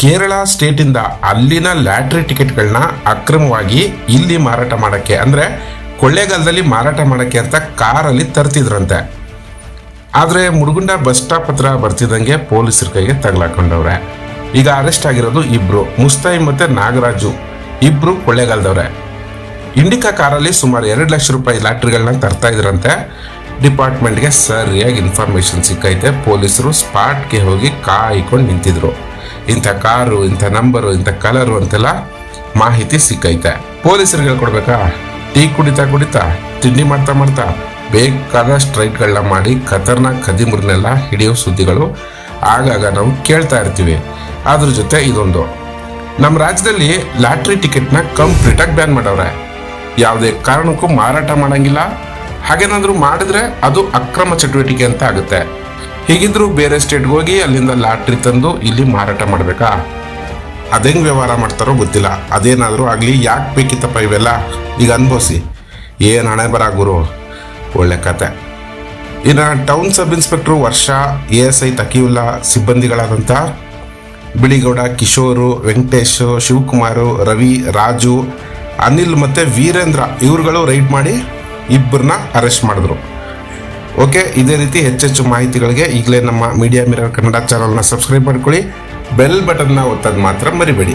ಕೇರಳ ಸ್ಟೇಟಿಂದ ಅಲ್ಲಿನ ಲ್ಯಾಟ್ರಿ ಟಿಕೆಟ್ಗಳನ್ನ ಅಕ್ರಮವಾಗಿ ಇಲ್ಲಿ ಮಾರಾಟ ಮಾಡೋಕ್ಕೆ, ಅಂದರೆ ಕೊಳ್ಳೇಗಾಲದಲ್ಲಿ ಮಾರಾಟ ಮಾಡೋಕ್ಕೆ ಅಂತ ಕಾರಲ್ಲಿ ತರ್ತಿದ್ರಂತೆ. ಆದರೆ ಮುಡುಗುಂಡ ಬಸ್ ಸ್ಟಾಪ್ ಹತ್ರ ಬರ್ತಿದ್ದಂಗೆ ಪೊಲೀಸರ ಕೈಗೆ ತಗಲಾಕೊಂಡವ್ರೆ. ಈಗ ಅರೆಸ್ಟ್ ಆಗಿರೋದು ಇಬ್ರು, ಮುಸ್ತಾಯಿ ಮತ್ತೆ ನಾಗರಾಜು. ಇಬ್ರು ಕೊಳ್ಳೇಗಾಲದವ್ರೆ. ಇಂಡಿಕಾ ಕಾರಲ್ಲಿ ಸುಮಾರು ಎರಡು ಲಕ್ಷ ರೂಪಾಯಿ ಲ್ಯಾಟ್ರಿಗಳನ್ನ ತರ್ತಾ ಇದ್ರಂತೆ. ಡಿಪಾರ್ಟ್ಮೆಂಟ್ಗೆ ಸರಿಯಾಗಿ ಇನ್ಫಾರ್ಮೇಶನ್ ಸಿಕ್ಕೈತೆ, ಪೊಲೀಸರು ಸ್ಪಾಟ್ಗೆ ಹೋಗಿ ಕಾಯ್ಕೊಂಡು ನಿಂತಿದ್ರು. ಇಂಥ ಕಾರು, ಇಂಥ ನಂಬರು ಇಂಥ ಕಲರು ಅಂತೆಲ್ಲ ಮಾಹಿತಿ ಸಿಕ್ಕೈತೆ. ಪೊಲೀಸರಿಗೆ ಹೇಳ್ಕೊಡ್ಬೇಕಾ? ಟೀ ಕುಡಿತಾ ಕುಡಿತಾ, ತಿಂಡಿ ಮಾಡ್ತಾ ಮಾಡ್ತಾ, ಬೇಕಾದ ಸ್ಟ್ರೈಕ್ಗಳನ್ನ ಮಾಡಿ ಖತರ್ನಾಕ್ ಕದಿಮುರ್ನೆಲ್ಲ ಹಿಡಿಯೋ ಸುದ್ದಿಗಳು ಆಗಾಗ ನಾವು ಕೇಳ್ತಾ ಇರ್ತೀವಿ. ಅದ್ರ ಜೊತೆ ಇದೊಂದು. ನಮ್ಮ ರಾಜ್ಯದಲ್ಲಿ ಲಾಟ್ರಿ ಟಿಕೆಟ್ನ ಕಂಪ್ಲೀಟಾಗಿ ಬ್ಯಾನ್ ಮಾಡವ್ರೆ. ಯಾವುದೇ ಕಾರಣಕ್ಕೂ ಮಾರಾಟ ಮಾಡೋಂಗಿಲ್ಲ. ಹಾಗೇನಾದರೂ ಮಾಡಿದ್ರೆ ಅದು ಅಕ್ರಮ ಚಟುವಟಿಕೆ ಅಂತ ಆಗುತ್ತೆ. ಹೀಗಿದ್ರು ಬೇರೆ ಸ್ಟೇಟ್ಗೆ ಹೋಗಿ ಅಲ್ಲಿಂದ ಲಾಟ್ರಿ ತಂದು ಇಲ್ಲಿ ಮಾರಾಟ ಮಾಡಬೇಕಾ? ಅದೆಂಗೆ ವ್ಯವಹಾರ ಮಾಡ್ತಾರೋ ಗೊತ್ತಿಲ್ಲ. ಅದೇನಾದರೂ ಆಗಲಿ, ಯಾಕೆ ಬೇಕಿತ್ತಪ್ಪ ಇವೆಲ್ಲ? ಈಗ ಅನ್ಭವಿಸಿ. ಏನು ಹಣೆ ಬರ ಗುರು? ಒಳ್ಳೆ ಕತೆ. ಇನ್ನು ಟೌನ್ ಸಬ್ ಇನ್ಸ್ಪೆಕ್ಟ್ರು ವರ್ಷ, ಎ ಎಸ್ ಐ ತಕಿಯುಲ್ಲಾ ಸಿಬ್ಬಂದಿಗಳಾದಂಥ ಬಿಳಿಗೌಡ, ಕಿಶೋರು, ವೆಂಕಟೇಶ್, ಶಿವಕುಮಾರು, ರವಿ, ರಾಜು, ಅನಿಲ್ ಮತ್ತು ವೀರೇಂದ್ರ, ಇವ್ರುಗಳು ರೈಡ್ ಮಾಡಿ ಇಬ್ಬರನ್ನ ಅರೆಸ್ಟ್ ಮಾಡಿದ್ರು. ಓಕೆ, ಇದೇ ರೀತಿ ಹೆಚ್ಚೆಚ್ಚು ಮಾಹಿತಿಗಳಿಗೆ ಈಗಲೇ ನಮ್ಮ ಮೀಡಿಯಾ ಮಿರರ್ ಕನ್ನಡ ಚಾನಲ್ನ ಸಬ್ಸ್ಕ್ರೈಬ್ ಮಾಡ್ಕೊಳ್ಳಿ. ಬೆಲ್ ಬಟನ್ನ ಒತ್ತದ ಮಾತ್ರ ಮರಿಬೇಡಿ.